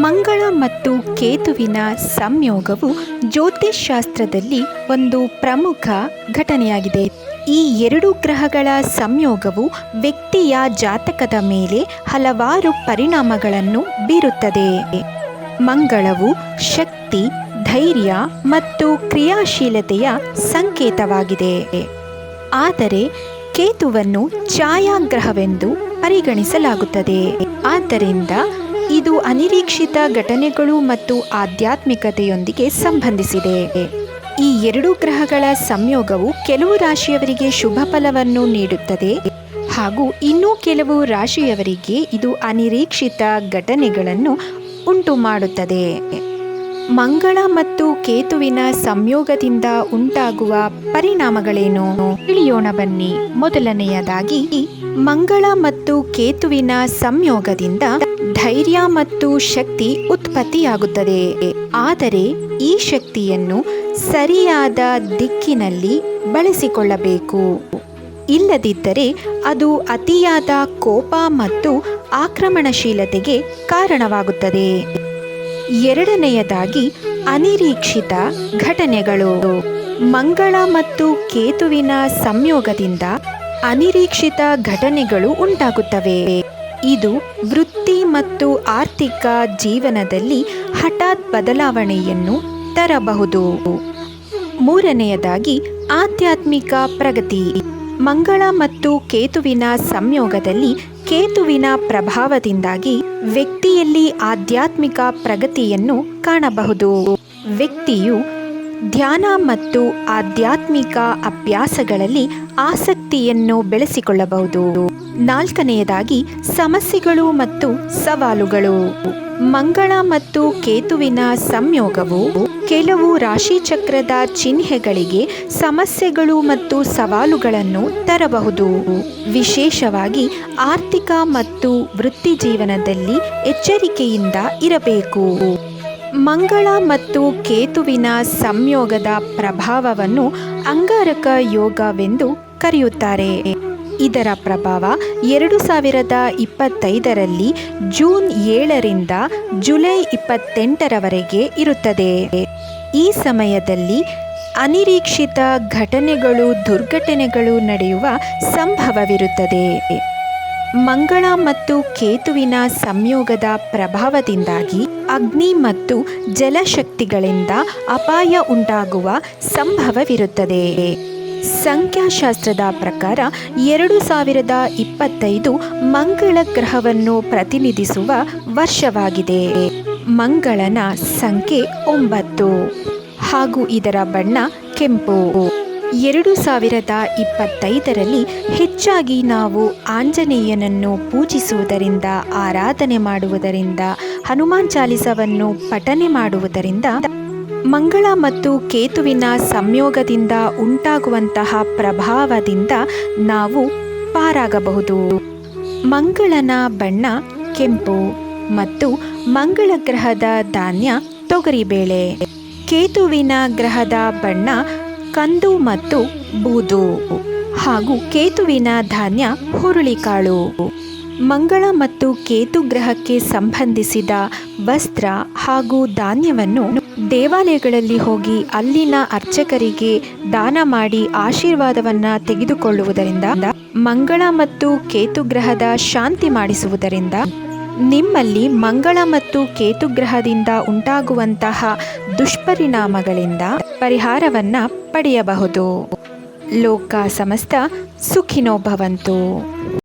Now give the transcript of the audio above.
ಮಂಗಳ ಮತ್ತು ಕೇತುವಿನ ಸಂಯೋಗವು ಜ್ಯೋತಿಷ್ಶಾಸ್ತ್ರದಲ್ಲಿ ಒಂದು ಪ್ರಮುಖ ಘಟನೆಯಾಗಿದೆ. ಈ ಎರಡು ಗ್ರಹಗಳ ಸಂಯೋಗವು ವ್ಯಕ್ತಿಯ ಜಾತಕದ ಮೇಲೆ ಹಲವಾರು ಪರಿಣಾಮಗಳನ್ನು ಬೀರುತ್ತದೆ. ಮಂಗಳವು ಶಕ್ತಿ, ಧೈರ್ಯ ಮತ್ತು ಕ್ರಿಯಾಶೀಲತೆಯ ಸಂಕೇತವಾಗಿದೆ. ಆದರೆ ಕೇತುವನ್ನು ಛಾಯಾಗ್ರಹವೆಂದು ಪರಿಗಣಿಸಲಾಗುತ್ತದೆ. ಆದ್ದರಿಂದ ಇದು ಅನಿರೀಕ್ಷಿತ ಘಟನೆಗಳು ಮತ್ತು ಆಧ್ಯಾತ್ಮಿಕತೆಯೊಂದಿಗೆ ಸಂಬಂಧಿಸಿದೆ. ಈ ಎರಡು ಗ್ರಹಗಳ ಸಂಯೋಗವು ಕೆಲವು ರಾಶಿಯವರಿಗೆ ಶುಭ ಫಲವನ್ನು ನೀಡುತ್ತದೆ ಹಾಗೂ ಇನ್ನೂ ಕೆಲವು ರಾಶಿಯವರಿಗೆ ಇದು ಅನಿರೀಕ್ಷಿತ ಘಟನೆಗಳನ್ನು ಉಂಟು ಮಾಡುತ್ತದೆ ಮಂಗಳ ಮತ್ತು ಕೇತುವಿನ ಸಂಯೋಗದಿಂದ ಉಂಟಾಗುವ ಪರಿಣಾಮಗಳೇನು? ತಿಳಿಯೋಣ ಬನ್ನಿ. ಮೊದಲನೆಯದಾಗಿ ಮಂಗಳ ಮತ್ತು ಕೇತುವಿನ ಸಂಯೋಗದಿಂದ ಧೈರ್ಯ ಮತ್ತು ಶಕ್ತಿ ಉತ್ಪತ್ತಿಯಾಗುತ್ತದೆ. ಆದರೆ ಈ ಶಕ್ತಿಯನ್ನು ಸರಿಯಾದ ದಿಕ್ಕಿನಲ್ಲಿ ಬಳಸಿಕೊಳ್ಳಬೇಕು. ಇಲ್ಲದಿದ್ದರೆ ಅದು ಅತಿಯಾದ ಕೋಪ ಮತ್ತು ಆಕ್ರಮಣಶೀಲತೆಗೆ ಕಾರಣವಾಗುತ್ತದೆ. ಎರಡನೆಯದಾಗಿ ಅನಿರೀಕ್ಷಿತ ಘಟನೆಗಳು. ಮಂಗಳ ಮತ್ತು ಕೇತುವಿನ ಸಂಯೋಗದಿಂದ ಅನಿರೀಕ್ಷಿತ ಘಟನೆಗಳು ಉಂಟಾಗುತ್ತವೆ. ಇದು ವೃತ್ತಿ ಮತ್ತು ಆರ್ಥಿಕ ಜೀವನದಲ್ಲಿ ಹಠಾತ್ ಬದಲಾವಣೆಯನ್ನು ತರಬಹುದು. ಮೂರನೆಯದಾಗಿ, ಆಧ್ಯಾತ್ಮಿಕ ಪ್ರಗತಿ. ಮಂಗಳ ಮತ್ತು ಕೇತುವಿನ ಸಂಯೋಗದಲ್ಲಿ ಕೇತುವಿನ ಪ್ರಭಾವದಿಂದಾಗಿ ವ್ಯಕ್ತಿಯಲ್ಲಿ ಆಧ್ಯಾತ್ಮಿಕ ಪ್ರಗತಿಯನ್ನು ಕಾಣಬಹುದು. ವ್ಯಕ್ತಿಯು ಧ್ಯಾನ ಮತ್ತು ಆಧ್ಯಾತ್ಮಿಕ ಅಭ್ಯಾಸಗಳಲ್ಲಿ ಆಸಕ್ತಿಯನ್ನು ಬೆಳೆಸಿಕೊಳ್ಳಬಹುದು. ನಾಲ್ಕನೆಯದಾಗಿ, ಸಮಸ್ಯೆಗಳು ಮತ್ತು ಸವಾಲುಗಳು. ಮಂಗಳ ಮತ್ತು ಕೇತುವಿನ ಸಂಯೋಗವು ಕೆಲವು ರಾಶಿಚಕ್ರದ ಚಿಹ್ನೆಗಳಿಗೆ ಸಮಸ್ಯೆಗಳು ಮತ್ತು ಸವಾಲುಗಳನ್ನು ತರಬಹುದು. ವಿಶೇಷವಾಗಿ, ಆರ್ಥಿಕ ಮತ್ತು ವೃತ್ತಿ ಜೀವನದಲ್ಲಿ ಎಚ್ಚರಿಕೆಯಿಂದ ಇರಬೇಕು. ಮಂಗಳ ಮತ್ತು ಕೇತುವಿನ ಸಂಯೋಗದ ಪ್ರಭಾವವನ್ನು ಅಂಗಾರಕ ಯೋಗವೆಂದು ಕರೆಯುತ್ತಾರೆ. ಇದರ ಪ್ರಭಾವ ಎರಡು ಸಾವಿರದ ಇಪ್ಪತ್ತೈದರಲ್ಲಿ ಜೂನ್ ಏಳರಿಂದ ಜುಲೈ ಇಪ್ಪತ್ತೆಂಟರವರೆಗೆ ಇರುತ್ತದೆ. ಈ ಸಮಯದಲ್ಲಿ ಅನಿರೀಕ್ಷಿತ ಘಟನೆಗಳು, ದುರ್ಘಟನೆಗಳು ನಡೆಯುವ ಸಂಭವವಿರುತ್ತದೆ. ಮಂಗಳ ಮತ್ತು ಕೇತುವಿನ ಸಂಯೋಗದ ಪ್ರಭಾವದಿಂದಾಗಿ ಅಗ್ನಿ ಮತ್ತು ಜಲಶಕ್ತಿಗಳಿಂದ ಅಪಾಯ ಉಂಟಾಗುವ ಸಂಭವವಿರುತ್ತದೆ. ಸಂಖ್ಯಾಶಾಸ್ತ್ರದ ಪ್ರಕಾರ ಎರಡು ಸಾವಿರದ ಇಪ್ಪತ್ತೈದು ಮಂಗಳ ಗ್ರಹವನ್ನು ಪ್ರತಿನಿಧಿಸುವ ವರ್ಷವಾಗಿದೆ. ಮಂಗಳನ ಸಂಖ್ಯೆ ಒಂಬತ್ತು. ಹಾಗೂ ಇದರ ಬಣ್ಣ ಕೆಂಪು. ಎರಡು ಸಾವಿರದ ಇಪ್ಪತ್ತೈದರಲ್ಲಿ ಹೆಚ್ಚಾಗಿ ನಾವು ಆಂಜನೇಯನನ್ನು ಪೂಜಿಸುವುದರಿಂದ, ಆರಾಧನೆ ಮಾಡುವುದರಿಂದ, ಹನುಮಾನ್ ಚಾಲಿಸವನ್ನು ಪಠನೆ ಮಾಡುವುದರಿಂದ, ಮಂಗಳ ಮತ್ತು ಕೇತುವಿನ ಸಂಯೋಗದಿಂದ ಉಂಟಾಗುವಂತಹ ಪ್ರಭಾವದಿಂದ ನಾವು ಪಾರಾಗಬಹುದು. ಮಂಗಳನ ಬಣ್ಣ ಕೆಂಪು ಮತ್ತು ಮಂಗಳ ಗ್ರಹದ ಧಾನ್ಯ ತೊಗರಿಬೇಳೆ. ಕೇತುವಿನ ಗ್ರಹದ ಬಣ್ಣ ಕಂದು ಮತ್ತು ಬೂದು ಹಾಗೂ ಕೇತುವಿನ ಧಾನ್ಯ ಹುರುಳಿಕಾಳು. ಮಂಗಳ ಮತ್ತು ಕೇತು ಗ್ರಹಕ್ಕೆ ಸಂಬಂಧಿಸಿದ ವಸ್ತ್ರ ಹಾಗೂ ಧಾನ್ಯವನ್ನು ದೇವಾಲಯಗಳಲ್ಲಿ ಹೋಗಿ ಅಲ್ಲಿನ ಅರ್ಚಕರಿಗೆ ದಾನ ಮಾಡಿ ಆಶೀರ್ವಾದವನ್ನ ತೆಗೆದುಕೊಳ್ಳುವುದರಿಂದ ಮಂಗಳ ಮತ್ತು ಕೇತು ಗ್ರಹದ ಶಾಂತಿ ಮಾಡಿಸುವುದರಿಂದ ನಿಮ್ಮಲ್ಲಿ ಮಂಗಳ ಮತ್ತು ಕೇತು ಗ್ರಹದಿಂದ ಉಂಟಾಗುವಂತಹ ದುಷ್ಪರಿಣಾಮಗಳಿಂದ ಪರಿಹಾರವನ್ನು ಪಡೆಯಬಹುದು. ಲೋಕ ಸಮಸ್ತ ಸುಖಿನೋ ಭವಂತು.